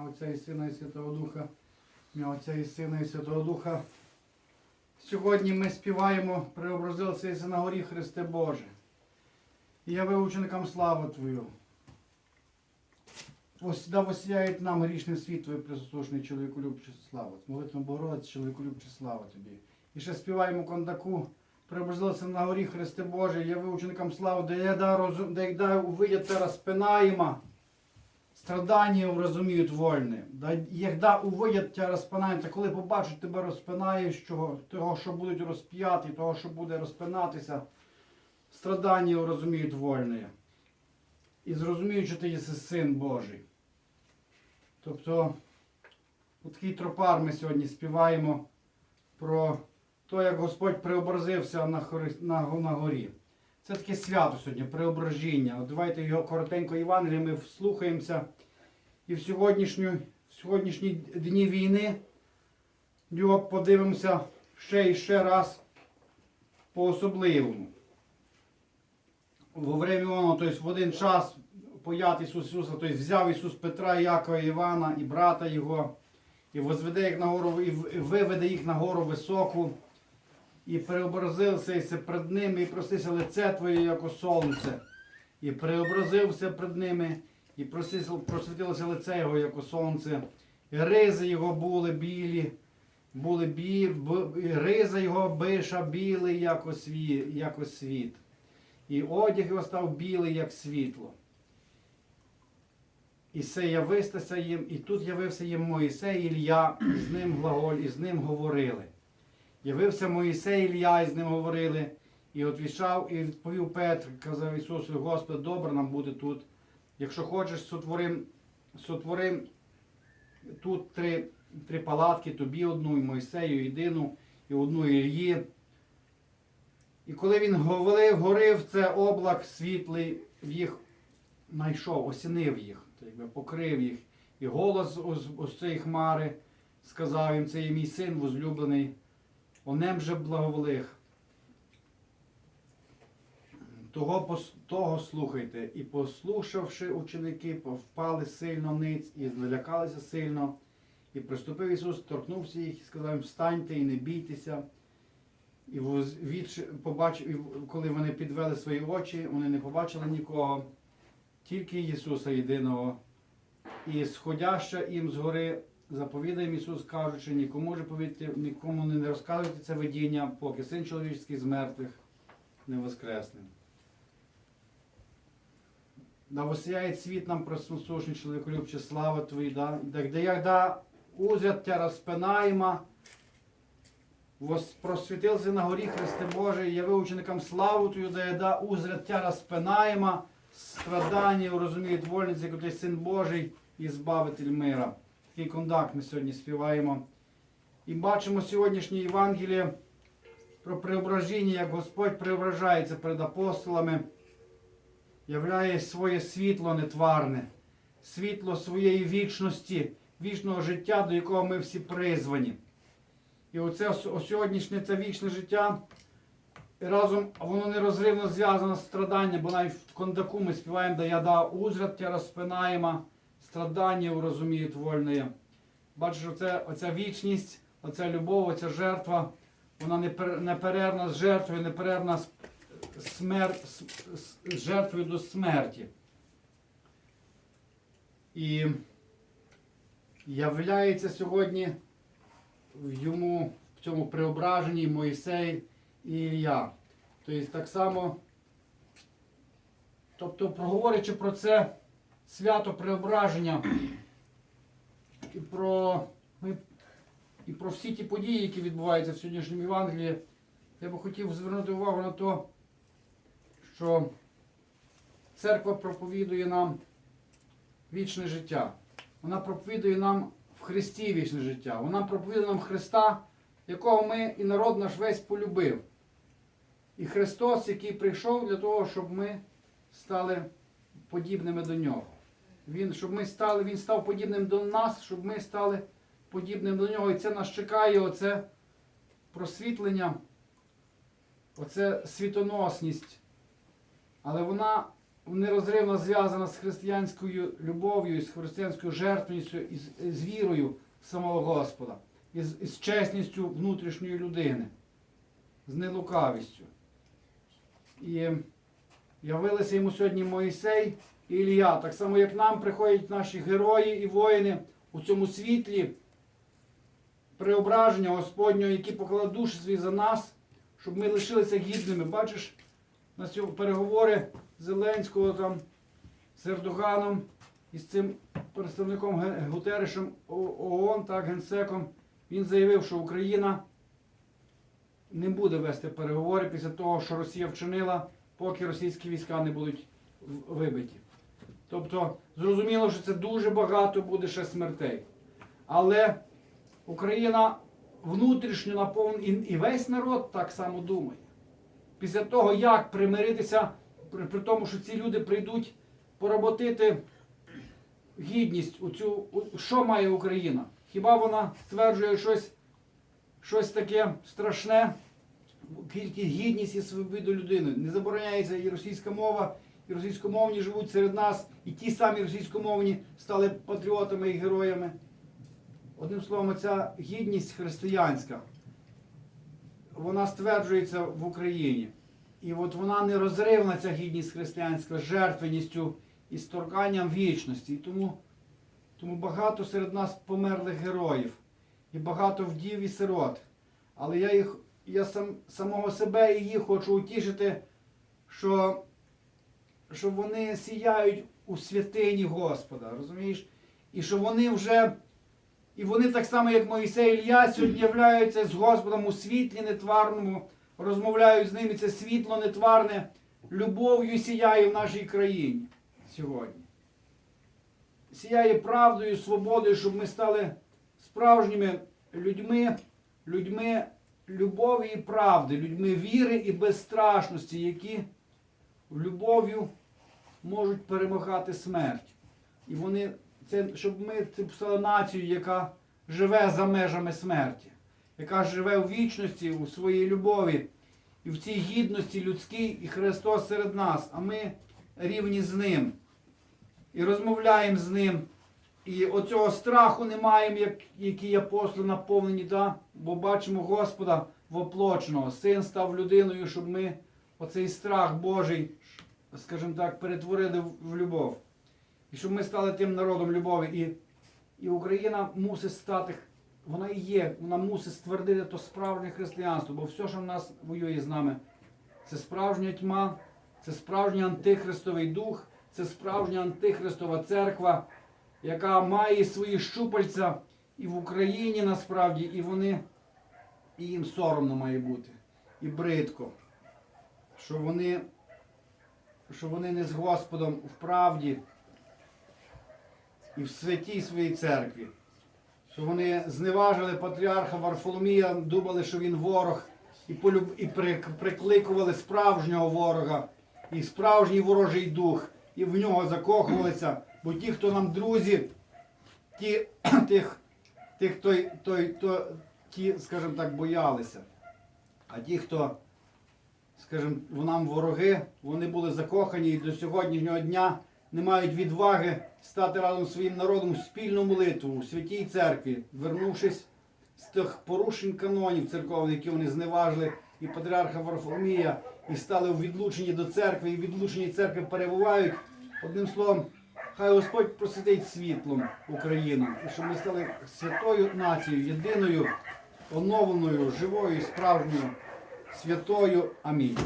Ім'я Отця і Сина і Святого Духа. Ім'я Отця і Сина і Святого Духа. Сьогодні ми співаємо Преобразився на горі Христе Боже. І я ученикам славу Твою. Да восяють нам грішний світ Твій присутушний чоловіку любче слава. Молитва Богородиці, чоловіку любче слава Тобі. І ще співаємо кондаку. Преобразився на горі Христе Боже, я ученикам славу, де я да розум, де да увидять те розпинаємо. Страдання розуміють вольне. Да, як да увидять тя розпинання, та коли побачать тебе розпинаючого, того, що будуть розп'яти, того, що буде розпинатися, страдання розуміють вольне. І зрозуміють, що ти єси син Божий. Тобто, такий тропар ми сьогодні співаємо про те, як Господь преобразився на, хори- на, на горі. Це таке свято сьогодні, преображення. От давайте його коротенько Євангелія, ми вслухаємося. І в сьогоднішню, в сьогоднішні дні війни його подивимося ще і ще раз по-особливому. Во время воно, тобто в один час поят Ісус Ісуса, тобто взяв Ісус Петра, Якова, Івана і брата Його, і їх на гору, і виведе їх на гору високу, і преобразився пред ними, і простися лице Твоє, як сонце. І преобразився пред ними, і просвітилося лице Його, як сонце. І ризи Його були білі, були бі, б, і ризи Його биша білий, як осві, як освіт. І одяг його став білий, як світло. І це явистися їм, і тут явився їм Моїсей Ілля, і з ним глаголь, і з ним говорили. Явився Моїсей Ілля, і з ним говорили, і відвічав, і відповів Петр, казав Ісусу, Господи, добре нам буде тут. Якщо хочеш, сотворим, сотворим тут три, три палатки, тобі одну, і Мойсею єдину, і одну Ільї. І коли він говорив, горив, це облак світлий їх знайшов, осінив їх, якби покрив їх. І голос ось цієї хмари сказав їм, це є мій син возлюблений, онем же благоволих. Того, того слухайте. І послухавши ученики, впали сильно ниць і злякалися сильно. І приступив Ісус, торкнувся їх і сказав їм, встаньте і не бійтеся. І відши- побачив, коли вони підвели свої очі, вони не побачили нікого, тільки Ісуса єдиного. І сходяща їм згори, заповідає їм Ісус, кажучи, нікому же повідьте, нікому не розказуйте це видіння, поки син чоловічський з мертвих не воскресне. Да восяє світ нам просусушний чоловіколюбче слава Твої, да, де як да узрят тя розпинаємо, просвітився на горі Христе Боже, яви ученикам славу Твою, да да узрят тя розпинаємо, страдання, розуміють вольниці, як ти син Божий і збавитель мира. Такий кондакт ми сьогодні співаємо. І бачимо сьогоднішнє Євангеліє про преображення, як Господь преображається перед апостолами, являє своє світло нетварне, світло своєї вічності, вічного життя, до якого ми всі призвані. І оце сьогоднішнє це вічне життя разом воно нерозривно зв'язано з страданням, бо навіть в кондаку ми співаємо, да я да узрят тя розпинаємо, страдання розуміють вольне. Бачиш, оце, оця вічність, оця любов, оця жертва, вона непер- неперервна з жертвою, неперервна з, смер... з жертвою до смерті. І являється сьогодні в йому в цьому преображенні Моїсей і Ілля. Тобто так само, тобто проговорячи про це свято преображення і про, ми, і про всі ті події, які відбуваються в сьогоднішньому Євангелії, я би хотів звернути увагу на те, що церква проповідує нам вічне життя. Вона проповідує нам в Христі вічне життя. Вона проповідує нам Христа, якого ми і народ наш весь полюбив. І Христос, який прийшов для того, щоб ми стали подібними до Нього. Він, щоб ми стали, Він став подібним до нас, щоб ми стали подібним до Нього. І це нас чекає, оце просвітлення, оце світоносність. Але вона нерозривно зв'язана з християнською любов'ю, з християнською жертвеністю, і з, вірою самого Господа, і з, з чесністю внутрішньої людини, з нелукавістю. І явилися йому сьогодні Моїсей і Ілля, так само як нам приходять наші герої і воїни у цьому світлі преображення Господнього, які поклали душі свої за нас, щоб ми лишилися гідними. Бачиш, на сьогодні переговори Зеленського там з Ердоганом і з цим представником Гутерешем ООН, так, генсеком, він заявив, що Україна не буде вести переговори після того, що Росія вчинила, поки російські війська не будуть вибиті. Тобто, зрозуміло, що це дуже багато буде ще смертей. Але Україна внутрішньо наповнена, і, весь народ так само думає. Після того, як примиритися, при, при тому, що ці люди прийдуть поработити гідність у цю. у- що має Україна? Хіба вона стверджує щось, щось таке страшне? Тільки гідність і свободу людини. Не забороняється і російська мова, і російськомовні живуть серед нас, і ті самі російськомовні стали патріотами і героями. Одним словом, ця гідність християнська, вона стверджується в Україні. І от вона нерозривна, ця гідність християнська, жертвеністю і з торканням вічності. І тому, тому багато серед нас померлих героїв, і багато вдів і сирот. Але я їх, я сам, самого себе і їх хочу утішити, що, що вони сіяють у святині Господа, розумієш? І що вони вже. І вони так само, як Моїсей Ілля, сьогодні являються з Господом у світлі нетварному, розмовляють з ними це світло нетварне, любов'ю сіяє в нашій країні сьогодні. Сіяє правдою, свободою, щоб ми стали справжніми людьми, людьми любові і правди, людьми віри і безстрашності, які любов'ю можуть перемагати смерть. І вони це, щоб ми це стали нацією, яка живе за межами смерті, яка живе у вічності, у своїй любові і в цій гідності людській, і Христос серед нас, а ми рівні з Ним. І розмовляємо з Ним. І оцього страху не маємо, як, який апостоли наповнені, да? бо бачимо Господа воплоченого. Син став людиною, щоб ми оцей страх Божий, скажімо так, перетворили в, любов. І щоб ми стали тим народом любові. І, і Україна мусить стати, вона і є, вона мусить ствердити то справжнє християнство, бо все, що в нас воює з нами, це справжня тьма, це справжній антихристовий дух, це справжня антихристова церква, яка має свої щупальця і в Україні насправді, і вони, і їм соромно має бути, і бридко, що вони, що вони не з Господом в правді і в святій своїй церкві. Що вони зневажили патріарха Варфоломія, думали, що він ворог, і, полюб... і при... прикликували справжнього ворога, і справжній ворожий дух, і в нього закохувалися. Бо ті, хто нам друзі, ті, тих, тих той, той, то, ті, скажімо так, боялися. А ті, хто, скажімо, нам вороги, вони були закохані і до сьогоднішнього дня не мають відваги стати разом з своїм народом в спільну молитву у святій церкві, вернувшись з тих порушень канонів церковних, які вони зневажили, і патріарха Варфоломія, і стали у відлученні до церкви, і в відлученні церкви перебувають. Одним словом, хай Господь просвітить світлом Україну, і щоб ми стали святою нацією, єдиною, оновленою, живою, справжньою, святою. Амінь.